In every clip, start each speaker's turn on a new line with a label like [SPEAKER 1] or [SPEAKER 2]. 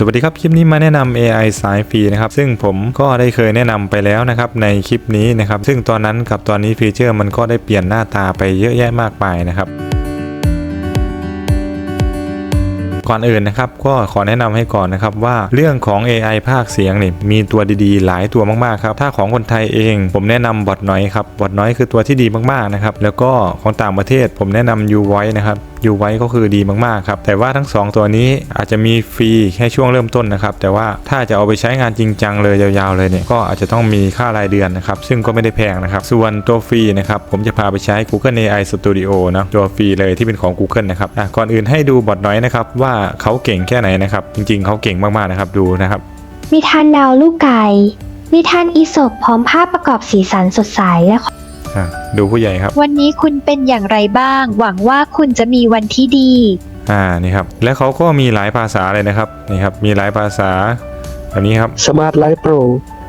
[SPEAKER 1] สวัสดีครับ คลิปนี้มาแนะนำ AI สายฟรีนะครับ ซึ่งผมก็ได้เคยแนะนำไปแล้วนะครับในคลิปนี้นะครับ ซึ่งตอนนั้นกับตอนนี้ฟีเจอร์มันก็ได้เปลี่ยนหน้าตาไปเยอะแยะมากมายนะครับก่อนอื่นนะครับก็ขอแนะนำให้ก่อนนะครับว่าเรื่องของ AI ภาคเสียงนี่มีตัวดีๆ หลายตัวมากๆครับถ้าของคนไทยเอง ผมแนะนำบอทน้อยครับบอทน้อยคือตัวที่ดีมากๆนะครับแล้วก็ของต่างประเทศผมแนะนำ u v o i นะครับอยู่ไว้ก็คือดีมากๆครับแต่ว่าทั้ง 2 ตัวนี้อาจจะมีฟรีแค่ช่วงเริ่มต้นนะครับแต่ว่าถ้าจะเอาไปใช้งานจริงจังเลยยาวๆเลยเนี่ยก็อาจจะต้องมีค่ารายเดือนนะครับซึ่งก็ไม่ได้แพงนะครับส่วนตัวฟรีนะครับผมจะพาไปใช้ Google AI Studio นะตัวฟรีเลยที่เป็นของ Google นะครับอะก่อนอื่นให้ดูบอทน้อยนะครับว่าเขาเก่งแค่ไหนนะครับจริงๆเขาเก่งมากๆนะครับดูนะครับ
[SPEAKER 2] มีทานดาวลูกไก่มีทานอีศบพร้อมภาพประกอบสีสันสดใสและ
[SPEAKER 1] อะดูผู้ใหญ่ครับ
[SPEAKER 3] วันนี้คุณเป็นอย่างไรบ้าง หวังว่าคุณจะมีวันที่ดี
[SPEAKER 1] อ่านี่ครับ และเขาก็มีหลายภาษาเลยนะครับนี่ครับ มีหลายภาษาแบบนี้ครับ
[SPEAKER 4] สมาร์ทไลฟ์โปร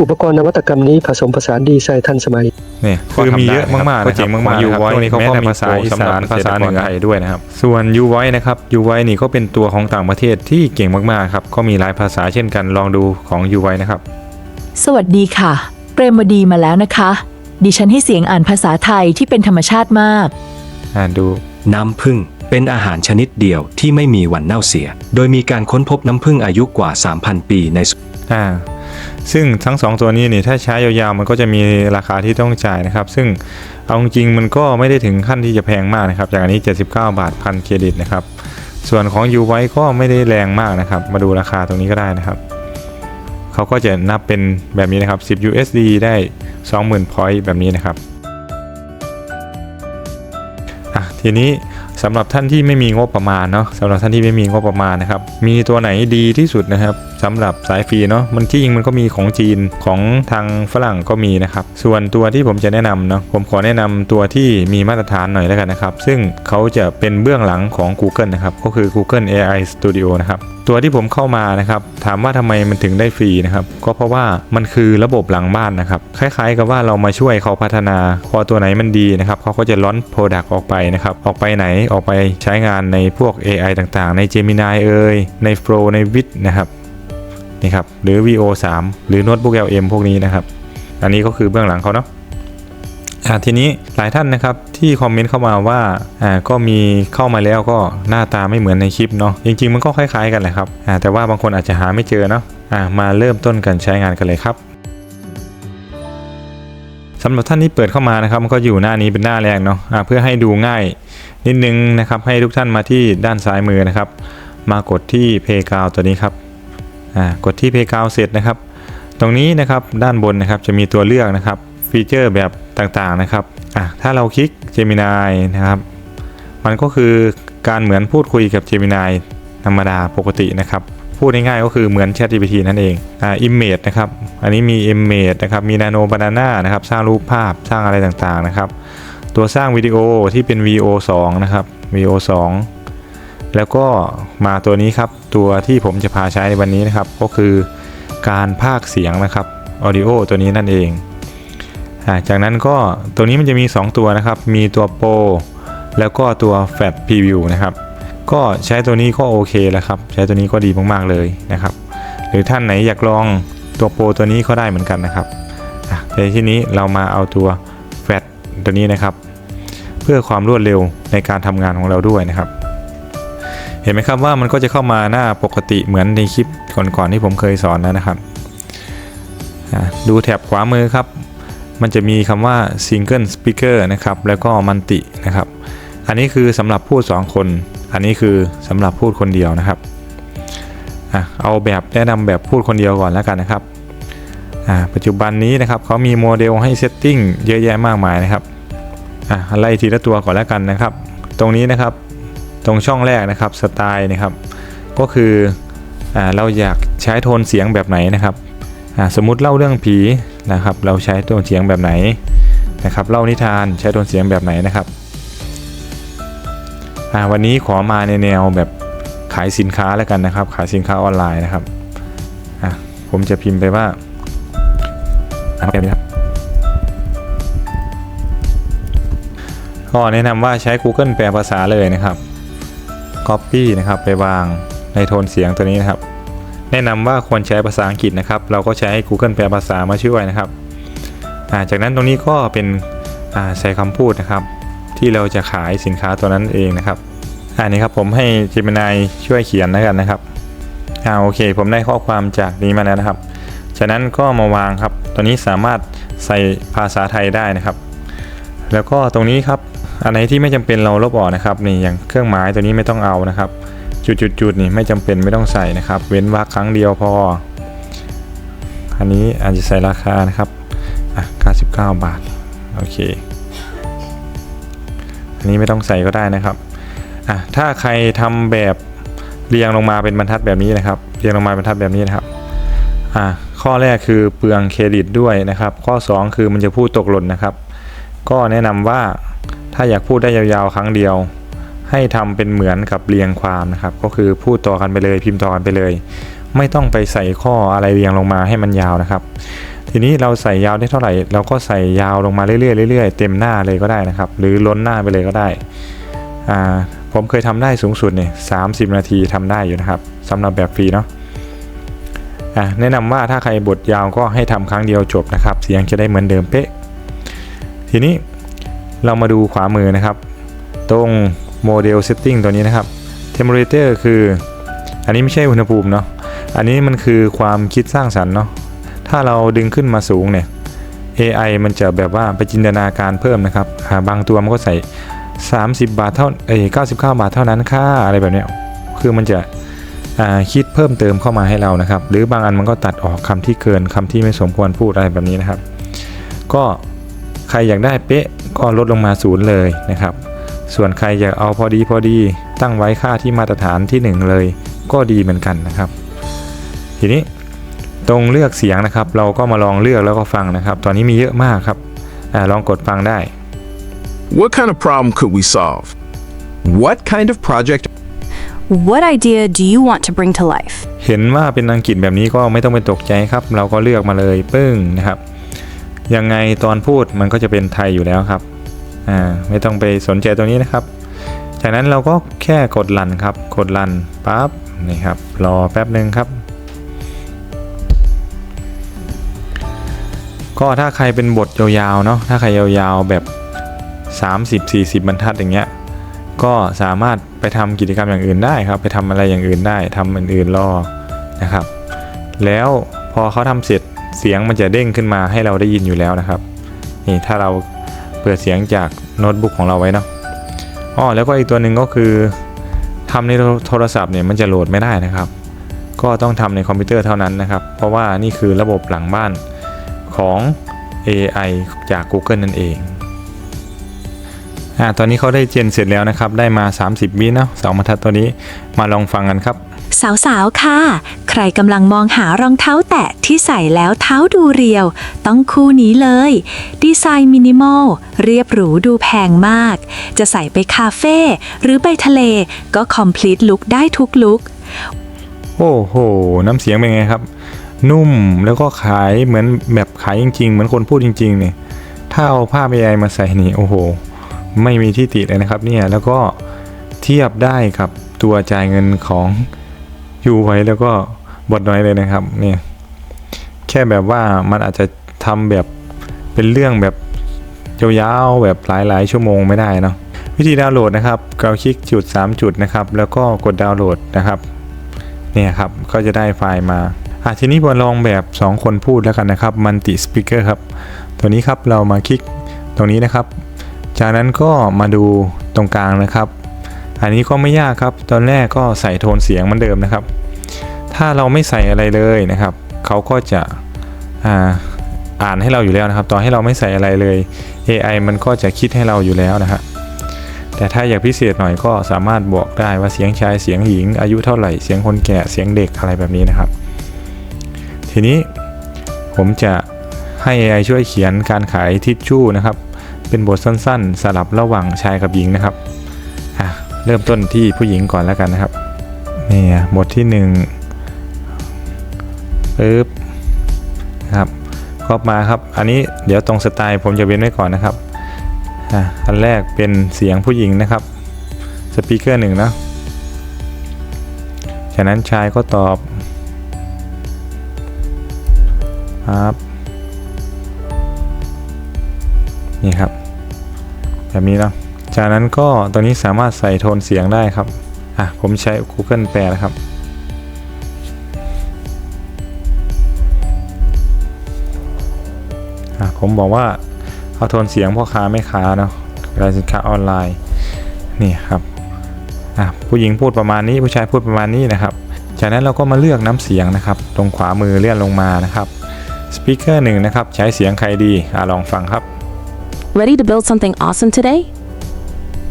[SPEAKER 4] อุปกรณ์นวัตกรรมนี้ผสมผสานดีไซน์ทันสมัย
[SPEAKER 1] เนี่ยคือมีเยอะมากๆก็เจ๋งมากๆยูไว้นี่เขาก็มีภาษาอีสานภาษาเหนือไทยด้วยนะครับ ส่วนยูไว้นะครับยูไว้นี่ก็เป็นตัวของต่างประเทศที่เก่งมากๆครับ ก็มีหลายภาษาเช่นกันลองดูของยูไว้นะครับ
[SPEAKER 5] สวัสดีค่ะ เปรมวดีมาแล้วนะคะ ดิฉันให้เสียงอ่านภาษาไทยที่เป็นธรรมชาติมาก
[SPEAKER 1] อ่าดู
[SPEAKER 6] น้ำผึ้งเป็นอาหารชนิดเดียวที่ไม่มีวันเน่าเสีย โดยมีการค้นพบน้ำผึ้งอายุกว่า 3,000 ปีใน
[SPEAKER 1] อ่า ซึ่งทั้งสองตัวนี้นี่ถ้าใช้ยาวๆมันก็จะมีราคาที่ต้องจ่ายนะครับ ซึ่งเอาจริงๆมันก็ไม่ได้ถึงขั้นที่จะแพงมากนะครับ อย่างอันนี้ 79 บาทพันเครดิตนะครับ ส่วนของยูไว้ก็ไม่ได้แรงมากนะครับ มาดูราคาตรงนี้ก็ได้นะครับ เขาก็จะนับเป็นแบบนี้นะครับ 10 USD ได้ 20,000 point แบบนี้นะครับอะทีนี้สำหรับท่านที่ไม่มีงบประมาณเนาะสำหรับท่านที่ไม่มีงบประมาณนะครับ มีตัวไหนดีที่สุดนะครับ สำหรับสายฟรีเนาะมันที่จริงมันก็มีของจีนของทางฝรั่งก็มีนะครับ ส่วนตัวที่ผมจะแนะนำเนาะผมขอแนะนำตัวที่มีมาตรฐานหน่อยแล้วกันนะครับ ซึ่งเขาจะเป็นเบื้องหลังของ Google นะครับก็คือ Google AI Studio นะครับตัวที่ผมเข้ามานะครับถามว่าทำไมมันถึงได้ฟรีนะครับก็เพราะว่ามันคือระบบหลังบ้านนะครับคล้ายๆ กับว่าเรามาช่วยเขาพัฒนาพอตัวไหนมันดีนะครับเขาก็จะล้อนโปรดักต์ออกไปนะครับออกไปไหนออกไปใช้งานในพวก AI ต่างๆ ใน Gemini เอ่ยใน Flow ใน Wit นะครับ นี่ครับหรือ VO3 หรือ Notebook LM พวกนี้นะครับ อันนี้ก็คือเบื้องหลังเขาเนาะอ่าทีนี้หลายท่านนะครับที่คอมเมนต์เข้ามาว่าอ่าก็มีเข้ามาแล้วก็หน้าตาไม่เหมือนในคลิปเนาะจริง ๆ มันก็คล้าย ๆ กันแหละครับอ่าแต่ว่าบางคนอาจจะหาไม่เจอเนาะอ่ามาเริ่มต้นกันใช้งานกันเลยครับสำหรับท่านที่เปิดเข้ามานะครับมันก็อยู่หน้านี้เป็นหน้าแรกเนาะอ่าเพื่อให้ดูง่ายนิดนึงนะครับให้ทุกท่านมาที่ด้านซ้ายมือนะครับ มากดที่ Playground ตัวนี้ครับ กดที่ Playground เสร็จนะครับ ตรงนี้นะครับด้านบนนะครับจะมีตัวเลือกนะครับฟีเจอร์แบบต่างๆนะครับถ้าเราคลิก Gemini นะครับ มันก็คือการเหมือนพูดคุยกับ Gemini ธรรมดาปกตินะครับ พูดง่ายๆก็คือเหมือน ChatGPT นั่นเองอ่า Image นะครับ อันนี้มี Image นะครับมี Nano Banana นะครับสร้างรูปภาพสร้างอะไรต่างๆนะครับ ตัวสร้างวิดีโอที่เป็น VO 2 นะครับ VO 2 แล้วก็มาตัวนี้ครับตัวที่ผมจะพาใช้ในวันนี้นะครับ ก็คือการพากเสียงนะครับ Audio ตัวนี้นั่นเองจากนั้นก็ตัวนี้มันจะมี 2 ตัวนะครับ มีตัวโปรแล้วก็ตัว Fat Preview นะครับ ก็ใช้ตัวนี้ก็โอเคแล้วครับ ใช้ตัวนี้ก็ดีมากๆเลยนะครับ หรือท่านไหนอยากลองตัวโปรตัวนี้ก็ได้เหมือนกันนะครับในที่นี้เรามาเอาตัว Fat ตัวนี้นะครับ เพื่อความรวดเร็วในการทำงานของเราด้วยนะครับ เห็นไหมครับว่ามันก็จะเข้ามาหน้าปกติเหมือนในคลิปก่อนๆที่ผมเคยสอนแล้วนะครับ ดูแถบขวามือครับ มันจะมีคำว่า Single Speaker นะครับ แล้วก็มันตินะครับ อันนี้คือสำหรับพูด 2 คน อันนี้คือสำหรับพูดคนเดียวนะครับเอาแบบแนะนำแบบพูดคนเดียวก่อนแล้วกันนะครับ ปัจจุบันนี้นะครับเขามีโมเดลให้เซตติ้งเยอะแยะมากมายนะครับอะไล่ทีละตัวก่อนแล้วกันนะครับ ตรงนี้นะครับ ตรงช่องแรกนะครับสไตล์นะครับก็คืออเราอยากใช้โทนเสียงแบบไหนนะครับสมมุติเล่าเรื่องผีนะครับ เราใช้โทนเสียงแบบไหนนะครับ เล่านิทานใช้โทนเสียงแบบไหนนะครับวันนี้ขอมาในแนวแบบขายสินค้าแล้วกันนะครับ ขายสินค้าออนไลน์นะครับผมจะพิมพ์ไปว่าอะแบบนี้ครับก็แนะนำว่าใช้ Google แปลภาษาเลยนะครับ Copy นะครับไปวางในโทนเสียงตัวนี้นะครับ แนะนำว่าควรใช้ภาษาอังกฤษนะครับ เราก็ใช้ Google แปลภาษามาช่วยนะครับาจากนั้นตรงนี้ก็เป็นใส่คำพูดนะครับ ที่เราจะขายสินค้าตัวนั้นเองนะครับอันนี้ครับผมให้ Gemini ช่วยเขียนแล้วกันนะครับอ่าโอเค ผมได้ข้อความจากนี้มาแล้วนะครับ จากนั้นก็มาวางครับตัวนี้สามารถใส่ภาษาไทยได้นะครับ แล้วก็ตรงนี้ครับ อันไหนที่ไม่จำเป็นเราลบออกนะครับนี่อย่างเครื่องหมายตัวนี้ไม่ต้องเอานะครับ จุดๆๆนี่ไม่จำเป็นไม่ต้องใส่นะครับ เว้นวรรคครั้งเดียวพอ อันนี้อาจจะใส่ราคานะครับอะ99 บาทโอเค อันนี้ไม่ต้องใส่ก็ได้นะครับอะถ้าใครทำแบบเรียงลงมาเป็นบรรทัดแบบนี้นะครับ เรียงลงมาเป็นบรรทัดแบบนี้นะครับอะข้อแรกคือเปลืองเครดิตด้วยนะครับ ข้อ 2 คือมันจะพูดตกหล่นนะครับ ก็แนะนำว่า ถ้าอยากพูดได้ยาวๆ ครั้งเดียว ให้ทำเป็นเหมือนกับเรียงความนะครับ ก็คือพูดต่อกันไปเลยพิมพ์ต่อกันไปเลย ไม่ต้องไปใส่ข้ออะไรเรียงลงมาให้มันยาวนะครับ ทีนี้เราใส่ยาวได้เท่าไหร่ เราก็ใส่ยาวลงมาเรื่อยๆเรื่อยๆเต็มหน้าเลยก็ได้นะครับ หรือล้นหน้าไปเลยก็ได้อ่าผมเคยทำได้สูงสุดเนี่ยสานาทีทำได้อยู่นะครับสำหรับแบบฟรีเนาะอะแนะนำว่าถ้าใครบทยาวก็ให้ทำครั้งเดียวจบนะครับ เสียงจะได้เหมือนเดิมเป๊ะ ทีนี้ เรามาดูขวามือนะครับ ตรงโมเดลเซตติ้งตัวนี้นะครับ Temperature คือ อันนี้ไม่ใช่อุณหภูมิเนาะ อันนี้มันคือความคิดสร้างสรรค์เนาะ ถ้าเราดึงขึ้นมาสูงเนี่ย AI มันจะแบบว่าไปจินตนาการเพิ่มนะครับาบางตัวมันก็ใส่ 30 บาทเท่าเอ้ย99 บาทเท่านั้นค่าอะไรแบบเนี้ย คือมันจะคิดเพิ่มเติมเข้ามาให้เรานะครับ หรือบางอันมันก็ตัดออกคำที่เกินคำที่ไม่สมควรพูดอะไรแบบนี้นะครับ ก็ใครอยากได้เป๊ะ ก็ลดลงมาศูนย์เลยนะครับ ส่วนใครอยากเอาพอดีพอดีตั้งไว้ค่าที่มาตรฐานที่ 1 เลย ก็ดีเหมือนกันนะครับ ทีนี้ตรงเลือกเสียงนะครับ เราก็มาลองเลือกแล้วก็ฟังนะครับ ตอนนี้มีเยอะมากครับอาลองกดฟังได้
[SPEAKER 7] What kind of problem could we solve?
[SPEAKER 8] What kind of project
[SPEAKER 9] What idea do you want to bring to life?
[SPEAKER 1] เห็นว่าเป็นอังกฤษแบบนี้ก็ไม่ต้องไปตกใจครับ เราก็เลือกมาเลยปึ้งนะครับ ยังไงตอนพูดมันก็จะเป็นไทยอยู่แล้วครับอ่าไม่ต้องไปสนใจตัวนี้นะครับ จากนั้นเราก็แค่กดรันครับ กดรันปั๊บนี่ครับรอแป๊บหนึ่งครับ ก็ถ้าใครเป็นบทยาวๆเนาะถ้าใครยาวๆแบบ 30-40 บรรทัดอย่างเงี้ยก็สามารถไปทำกิจกรรมอย่างอื่นได้ครับ ไปทำอะไรอย่างอื่นได้ทำอื่นๆรอนะครับ แล้วพอเขาทำเสร็จ เสียงมันจะเด้งขึ้นมาให้เราได้ยินอยู่แล้วนะครับ นี่ถ้าเราเปิดเสียงจากโน้ตบุ๊กของเราไว้เนาะอ๋อแล้วก็อีกตัวหนึ่งก็คือทำในโทรศัพท์เนี่ยมันจะโหลดไม่ได้นะครับ ก็ต้องทำในคอมพิวเตอร์เท่านั้นนะครับ เพราะว่านี่คือระบบหลังบ้านของ AI จาก Google นั่นเองอ่าตอนนี้เขาได้เจนเสร็จแล้วนะครับ ได้มา 30 วิเนาะสองบรรทัดตัวนี้มาลองฟังกันครับ
[SPEAKER 3] สาวๆ ค่ะ ใครกำลังมองหารองเท้าแตะที่ใส่แล้วเท้าดูเรียว ต้องคู่นี้เลย ดีไซน์มินิมอล เรียบหรูดูแพงมาก จะใส่ไปคาเฟ่หรือไปทะเลก็คอมพลีทลุคได้ทุกลุค
[SPEAKER 1] โอ้โห น้ำเสียงเป็นไงครับ นุ่มแล้วก็ขายเหมือนแบบขายจริง ๆ เหมือนคนพูดจริงๆเนี่ยถ้าเอาภาพ AI มาใส่นี่โอ้โห ไม่มีที่ติเลยนะครับเนี่ยแล้วก็เทียบได้กับตัวจ่ายเงินของ ยูไว้แล้วก็บทน้อยเลยนะครับนี่แค่แบบว่ามันอาจจะทำแบบเป็นเรื่องแบบยาวๆแบบหลายๆ ชั่วโมงไม่ได้เนาะวิธีดาวน์โหลดนะครับเราคลิกจุด 3 จุดนะครับ แล้วก็กดดาวน์โหลดนะครับเนี่ยครับก็จะได้ไฟล์มาอะทีนี้มาลองแบบ 2 คนพูดแล้วกันนะครับมันติสปีกเกอร์ครับตัวนี้ครับเรามาคลิกตรงนี้นะครับ จากนั้นก็มาดูตรงกลางนะครับ อันนี้ก็ไม่ยากครับ ตอนแรกก็ใส่โทนเสียงเหมือนเดิมนะครับ ถ้าเราไม่ใส่อะไรเลยนะครับเขาก็จะอ่าอ่านให้เราอยู่แล้วนะครับตอนให้เราไม่ใส่อะไรเลย AI มันก็จะคิดให้เราอยู่แล้วนะครับแต่ถ้าอยากพิเศษหน่อยก็สามารถบอกได้ว่าเสียงชายเสียงหญิง อายุเท่าไหร่เสียงคนแก่เสียงเด็กอะไรแบบนี้นะครับ ทีนี้ผมจะให้ AI ช่วยเขียนการขายทิชชู่นะครับ เป็นบทสั้นๆ สลับระหว่างชายกับหญิงนะครับอะ เริ่มต้นที่ผู้หญิงก่อนแล้วกันนะครับนี่บทที่หนึ่งปึ๊บนะครับก็มาครับ อันนี้เดี๋ยวตรงสไตล์ผมจะเว้นไว้ก่อนนะครับอะอันแรกเป็นเสียงผู้หญิงนะครับสปีกเกอร์หนึ่งนะจากนั้นชายก็ตอบครับนี่ครับ แบบนี้เนาะ จากนั้นก็ตัวนี้สามารถใส่โทนเสียงได้ครับ อะผมใช้ Google แปลนะครับ อะผมบอกว่าเอาโทนเสียงพ่อค้าแม่ค้าเนาะรายสินค้าออนไลน์ นี่ครับ อะผู้หญิงพูดประมาณนี้ผู้ชายพูดประมาณนี้นะครับ จากนั้นเราก็มาเลือกน้ำเสียงนะครับ ตรงขวามือเลื่อนลงมานะครับสปีกเกอร์หนึ่งนะครับ ใช้เสียงใครดี อะลองฟังครับ
[SPEAKER 9] Ready to build something awesome today?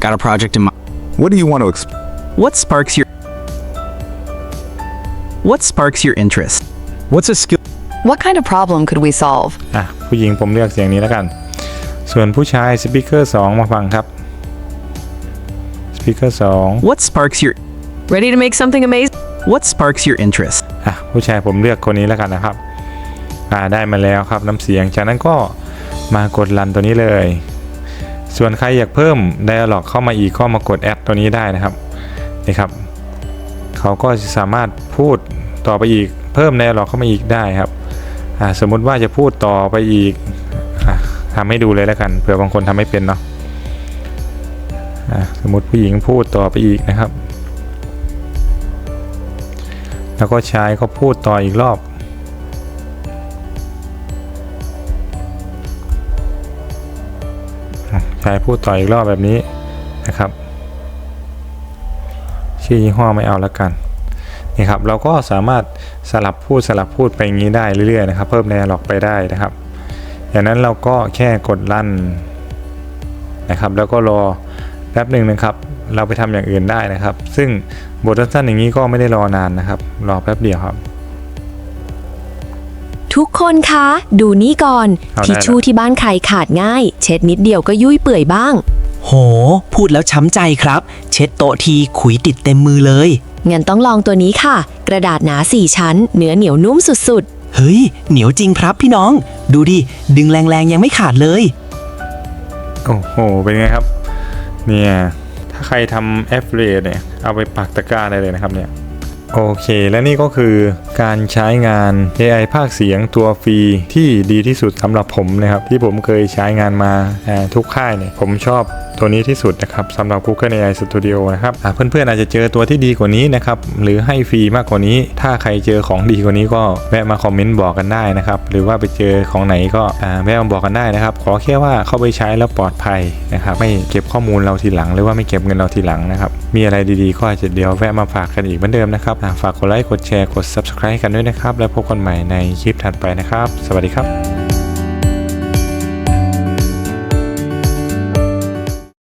[SPEAKER 10] Got a project in mind.
[SPEAKER 8] What do you want to exp-
[SPEAKER 10] What sparks your What sparks your interest? What's a skill
[SPEAKER 9] What kind of problem could we solve?
[SPEAKER 1] อะผู้หญิงผมเลือกเสียงนี้แล้วกัน ส่วนผู้ชายสปีกเกอร์สองมาฟังครับสปีกเกอร์สอง
[SPEAKER 10] What sparks your
[SPEAKER 9] Ready to make something amazing?
[SPEAKER 10] What sparks your interest?
[SPEAKER 1] อะผู้ชายผมเลือกคนนี้แล้วกันนะครับ อ่าได้มาแล้วครับน้ำเสียงจากนั้นก็มากดรันตัวนี้เลย ส่วนใครอยากเพิ่ม Dialog เข้ามาอีกก็มากดแอดตัวนี้ได้นะครับนี่ครับเขาก็สามารถพูดต่อไปอีกเพิ่ม Dialog เข้ามาอีกได้ครับสมมุติว่าจะพูดต่อไปอีกอะทำให้ดูเลยแล้วกันเผื่อบางคนทำไม่เป็นเนาะอะสมมติผู้หญิงพูดต่อไปอีกนะครับ แล้วก็ชายก็พูดต่ออีกรอบ ชายพูดต่ออีกรอบแบบนี้นะครับชื่อยี่ห้อไม่เอาแล้วกันนี่ครับเราก็สามารถสลับพูดสลับพูดไปอย่างนี้ได้เรื่อยๆนะครับ เพิ่มแนวหลอกไปได้นะครับอย่างนั้นเราก็แค่กดลั่นนะครับ แล้วก็รอแป๊บหนึ่งนะครับ เราไปทำอย่างอื่นได้นะครับ ซึ่งบทสั้นๆอย่างนี้ก็ไม่ได้รอนานนะครับ รอแป๊บเดียวครับ
[SPEAKER 11] ทุกคนคะ ดูนี่ก่อน
[SPEAKER 1] เอาได้
[SPEAKER 11] ทิชชู่ที่บ้านใครขาดง่าย เช็ดนิดเดียวก็ยุ่ยเปื่อยบ้าง
[SPEAKER 12] โห พูดแล้วช้ำใจครับ เช็ดโต๊ะทีขุยติดเต็มมือเลย
[SPEAKER 11] งั้นต้องลองตัวนี้ค่ะ กระดาษหนา4ชั้น เนื้อเหนียวนุ่มสุด
[SPEAKER 12] เฮ้ย เหนียวจริงครับพี่น้อง ดูดิ ดึงแรงๆ ยังไม่ขาดเลย
[SPEAKER 1] โอ้โห เป็นไงครับ เนี่ย ถ้าใครทำแอฟเฟลเนี่ย เอาไปปักตะกร้าได้เลยนะครับเนี่ย โอเค และนี่ก็คือการใช้งาน AI ภาคเสียงตัวฟรีที่ดีที่สุดสำหรับผมนะครับ ที่ผมเคยใช้งานมาทุกค่ายเนี่ยผมชอบ ตัวนี้ที่สุดนะครับสำหรับ Google AI Studio นะครับเพื่อนๆอาจจะเจอตัวที่ดีกว่านี้นะครับหรือให้ฟรีมากกว่านี้ ถ้าใครเจอของดีกว่านี้ก็แวะมาคอมเมนต์บอกกันได้นะครับหรือว่าไปเจอของไหนก็แวะมาบอกกันได้นะครับ ขอแค่ว่าเข้าไปใช้แล้วปลอดภัยนะครับไม่เก็บข้อมูลเราทีหลัง หรือว่าไม่เก็บเงินเราทีหลังนะครับมีอะไรดีๆก็อาจจะเดี๋ยวแวะมาฝากกันอีกเหมือนเดิมนะครับฝากกดไลค์กดแชร์กด subscribe กันด้วยนะครับแล้วพบกันใหม่ในคลิปถัดไปนะครับ สวัสดีครับ